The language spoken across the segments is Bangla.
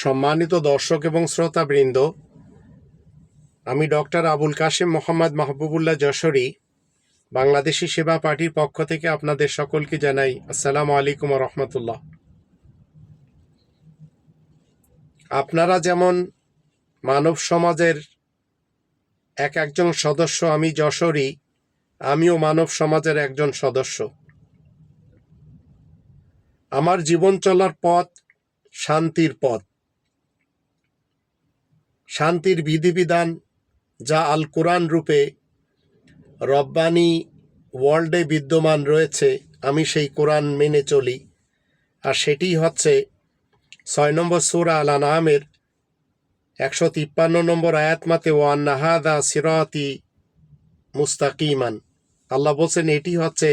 সম্মানিত দর্শক এবং শ্রোতাবৃন্দ, আমি ডক্টর আবুল কাশেম মোহাম্মদ মাহবুবুল্লাহ যশোরী, বাংলাদেশি সেবা পার্টির পক্ষ থেকে আপনাদের সকলকে জানাই আসসালামু আলাইকুম রহমতুল্লাহ। আপনারা যেমন মানব সমাজের এক একজন সদস্য, আমি যশোরী, আমিও মানব সমাজের একজন সদস্য। আমার জীবন চলার পথ শান্তির পথ। শান্তির বিধিবিধান যা আল কোরআন রূপে রব্বানি ওয়ার্ল্ডে বিদ্যমান রয়েছে, আমি সেই কোরআন মেনে চলি। আর সেটি হচ্ছে ছয় নম্বর সুরা আল আনামের একশো তিপ্পান্ন নম্বর আয়াতমাতে ওয়ান নাহাদা সিরাতি মুস্তাকিমান। আল্লাহ বলছেন, এটি হচ্ছে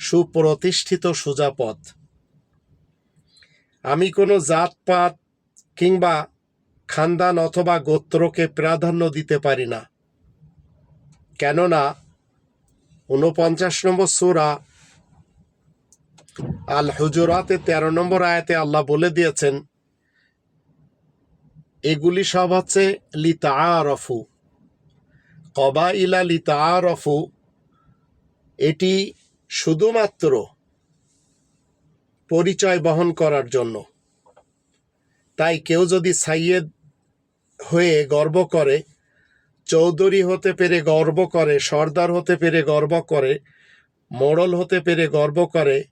সুপ্রতিষ্ঠিত সোজা পথ আমি কোনো জাতপাত কিংবা খানদান অথবা গোত্রকে প্রাধান্য দিতে পারি না। কেননা উনপঞ্চাশ নম্বর সুরা আল হুজুরাতে তেরো নম্বর আয়াতে আল্লাহ বলে দিয়েছেন, এগুলি সব হচ্ছে লিতা আরফু কবা ইলা লিতা আরফু এটি শুধুমাত্র পরিচয় বহন করার জন্য। তাই কেউ যদি সাইয়েদ হয়ে গর্ব করে, চৌধুরী হতে পেরে গর্ব করে, সর্দার হতে পেরে গর্ব করে, মোড়ল হতে পেরে গর্ব করে,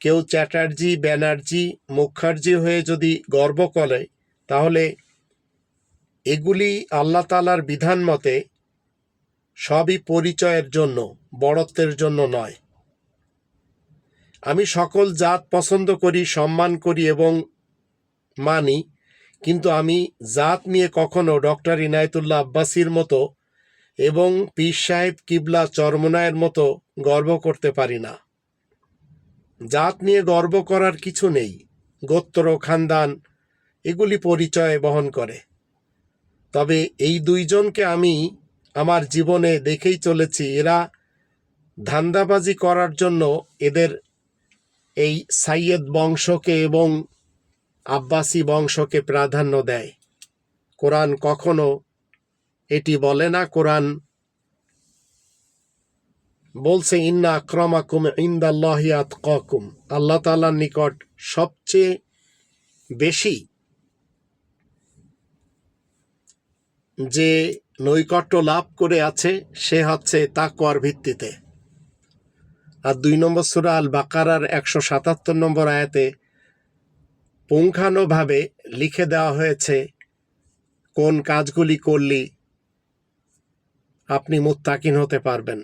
কেউ চ্যাটার্জি, ব্যানার্জি, মুখার্জি হয়ে যদি গর্ব করে, তাহলে এগুলি আল্লাহ তালার বিধান মতে সবই পরিচয়ের জন্য, বড়ত্বের জন্য নয়। আমি সকল জাত পছন্দ করি, সম্মান করি এবং মানি কিন্তু আমি জাত নিয়ে কখনো ডক্টর ইনায়তুল্লাহ আব্বাসির মতো এবং পীর সাহেব কিবলা চরমনায়ের মতো গর্ব করতে পারি না। জাত নিয়ে গর্ব করার কিছু নেই, গোত্র, খানদান, এগুলি পরিচয় বহন করে। তবে এই দুইজনকে আমি আমার জীবনে দেখেই চলেছি, এরা ধান্দাবাজি করার জন্য এদের এই সাইয়েদ বংশকে এবং আব্বাসি বংশকে প্রাধান্য দেয়। কোরআন কখনো এটি বলে না, কোরআন বলছে, ইন্না আক্রমাকুম ইন্দাল্লাহি আতকাকুম। আল্লাহ তাআলার নিকট সবচেয়ে বেশি যে নৈকট্য লাভ করে আছে, সে হচ্ছে তাকওয়ার ভিত্তিতে। আর দুই নম্বর সূরা আল বাকারার একশো সাতাত্তর নম্বর আয়াতে পুঙ্খানুভাবে লিখে দেওয়া হয়েছে কোন কাজগুলি করলে আপনি মুত্তাকিন হতে পারবেন।